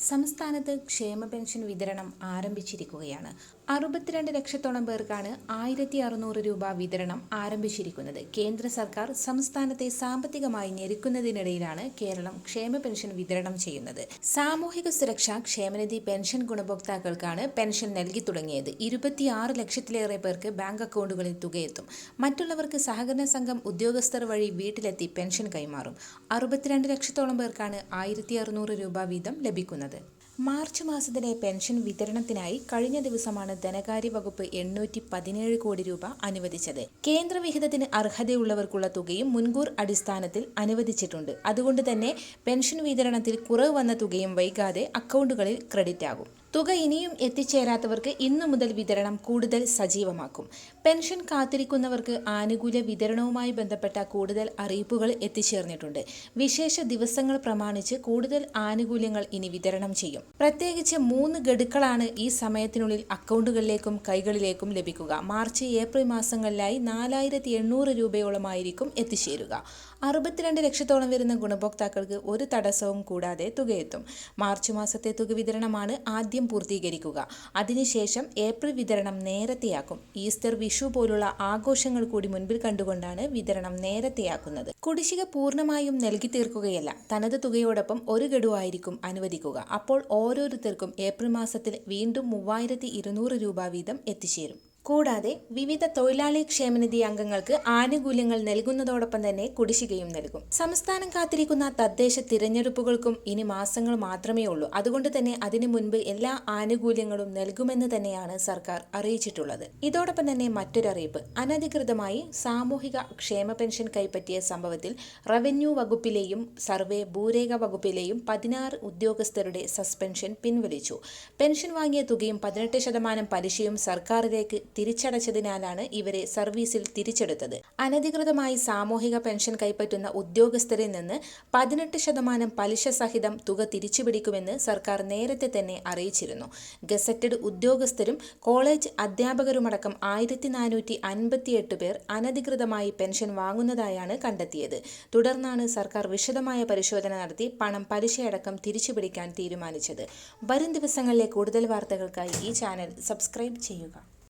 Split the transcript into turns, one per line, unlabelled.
സംസ്ഥാനത്ത് ക്ഷേമ പെൻഷൻ വിതരണം ആരംഭിച്ചിരിക്കുകയാണ്. അറുപത്തിരണ്ട് ലക്ഷത്തോളം പേർക്കാണ് ആയിരത്തി അറുന്നൂറ് രൂപ വിതരണം ആരംഭിച്ചിരിക്കുന്നത്. കേന്ദ്ര സർക്കാർ സംസ്ഥാനത്തെ സാമ്പത്തികമായി ഞെരുക്കുന്നതിനിടയിലാണ് കേരളം ക്ഷേമ പെൻഷൻ വിതരണം ചെയ്യുന്നത്. സാമൂഹിക സുരക്ഷ ക്ഷേമനിധി പെൻഷൻ ഗുണഭോക്താക്കൾക്കാണ് പെൻഷൻ നൽകി തുടങ്ങിയത്. ഇരുപത്തിയാറ് ലക്ഷത്തിലേറെ പേർക്ക് ബാങ്ക് അക്കൗണ്ടുകളിൽ തുകയെത്തും. മറ്റുള്ളവർക്ക് സഹകരണ സംഘം ഉദ്യോഗസ്ഥർ വഴി വീട്ടിലെത്തി പെൻഷൻ കൈമാറും. അറുപത്തിരണ്ട് ലക്ഷത്തോളം പേർക്കാണ് ആയിരത്തി രൂപ വീതം ലഭിക്കുന്നത്. മാർച്ച് മാസത്തിലെ പെൻഷൻ വിതരണത്തിനായി കഴിഞ്ഞ ദിവസമാണ് ധനകാര്യ വകുപ്പ് എണ്ണൂറ്റി പതിനേഴ് കോടി രൂപ അനുവദിച്ചത്. കേന്ദ്രവിഹിതത്തിന് അർഹതയുള്ളവർക്കുള്ള തുകയും മുൻകൂർ അടിസ്ഥാനത്തിൽ അനുവദിച്ചിട്ടുണ്ട്. അതുകൊണ്ട് തന്നെ പെൻഷൻ വിതരണത്തിൽ കുറവ് വന്ന തുകയും വൈകാതെ അക്കൗണ്ടുകളിൽ ക്രെഡിറ്റ് ആകും തുക ഇനിയും എത്തിച്ചേരാത്തവർക്ക് ഇന്നു മുതൽ വിതരണം കൂടുതൽ സജീവമാക്കും. പെൻഷൻ കാത്തിരിക്കുന്നവർക്ക് ആനുകൂല്യ വിതരണവുമായി ബന്ധപ്പെട്ട കൂടുതൽ അറിയിപ്പുകൾ എത്തിച്ചേർന്നിട്ടുണ്ട്. വിശേഷ ദിവസങ്ങൾ പ്രമാണിച്ച് കൂടുതൽ ആനുകൂല്യങ്ങൾ ഇനി വിതരണം ചെയ്യും. പ്രത്യേകിച്ച് മൂന്ന് ഗഡുക്കളാണ് ഈ സമയത്തിനുള്ളിൽ അക്കൗണ്ടുകളിലേക്കും കൈകളിലേക്കും ലഭിക്കുക. മാർച്ച് ഏപ്രിൽ മാസങ്ങളിലായി നാലായിരത്തി എണ്ണൂറ് രൂപയോളമായിരിക്കും എത്തിച്ചേരുക. അറുപത്തിരണ്ട് ലക്ഷത്തോളം വരുന്ന ഗുണഭോക്താക്കൾക്ക് ഒരു തടസ്സവും കൂടാതെ തുകയെത്തും. മാർച്ച് മാസത്തെ തുക വിതരണമാണ് ആദ്യം പൂർത്തീകരിക്കുക. അതിനുശേഷം ഏപ്രിൽ വിതരണം നേരത്തെയാക്കും. ഈസ്റ്റർ വിഷു പോലുള്ള ആഘോഷങ്ങൾ കൂടി മുൻപിൽ കണ്ടുകൊണ്ടാണ് വിതരണം നേരത്തെയാക്കുന്നത്. കുടിശ്ശിക പൂർണമായും നൽകി തീർക്കുകയല്ല. തനത് തുകയോടൊപ്പം ഒരു ഗഡുവായിരിക്കും അനുവദിക്കുക. അപ്പോൾ ഓരോരുത്തർക്കും ഏപ്രിൽ മാസത്തിൽ വീണ്ടും മൂവായിരത്തി രൂപ വീതം എത്തിച്ചേരും. കൂടാതെ വിവിധ തൊഴിലാളി ക്ഷേമനിധി അംഗങ്ങൾക്ക് ആനുകൂല്യങ്ങൾ നൽകുന്നതോടൊപ്പം തന്നെ കുടിശ്ശികയും നൽകും. സംസ്ഥാനം കാത്തിരിക്കുന്ന തദ്ദേശ തിരഞ്ഞെടുപ്പുകൾക്കും ഇനി മാസങ്ങൾ മാത്രമേ ഉള്ളൂ. അതുകൊണ്ട് തന്നെ അതിനു മുൻപ് എല്ലാ ആനുകൂല്യങ്ങളും നൽകുമെന്ന് തന്നെയാണ് സർക്കാർ അറിയിച്ചിട്ടുള്ളത്. ഇതോടൊപ്പം തന്നെ മറ്റൊരറിയിപ്പ്. അനധികൃതമായി സാമൂഹിക ക്ഷേമ പെൻഷൻ കൈപ്പറ്റിയ സംഭവത്തിൽ റവന്യൂ വകുപ്പിലെയും സർവേ ഭൂരേഖ വകുപ്പിലെയും പതിനാറ് ഉദ്യോഗസ്ഥരുടെ സസ്പെൻഷൻ പിൻവലിച്ചു. പെൻഷൻ വാങ്ങിയ തുകയും പതിനെട്ട് ശതമാനം പലിശയും സർക്കാരിലേക്ക് തിരിച്ചടച്ചതിനാലാണ് ഇവരെ സർവീസിൽ തിരിച്ചെടുത്തത്. അനധികൃതമായി സാമൂഹിക പെൻഷൻ കൈപ്പറ്റുന്ന ഉദ്യോഗസ്ഥരിൽ നിന്ന് പതിനെട്ട് ശതമാനം പലിശ സഹിതം തുക തിരിച്ചുപിടിക്കുമെന്ന് സർക്കാർ നേരത്തെ തന്നെ അറിയിച്ചിരുന്നു. ഗസറ്റഡ് ഉദ്യോഗസ്ഥരും കോളേജ് അധ്യാപകരുമടക്കം ആയിരത്തി നാനൂറ്റി അൻപത്തിയെട്ട് പേർ അനധികൃതമായി പെൻഷൻ വാങ്ങുന്നതായാണ് കണ്ടെത്തിയത്. തുടർന്നാണ് സർക്കാർ വിശദമായ പരിശോധന നടത്തി പണം പലിശയടക്കം തിരിച്ചുപിടിക്കാൻ തീരുമാനിച്ചത്. വരും ദിവസങ്ങളിലെ കൂടുതൽ വാർത്തകൾക്കായി ഈ ചാനൽ സബ്സ്ക്രൈബ് ചെയ്യുക.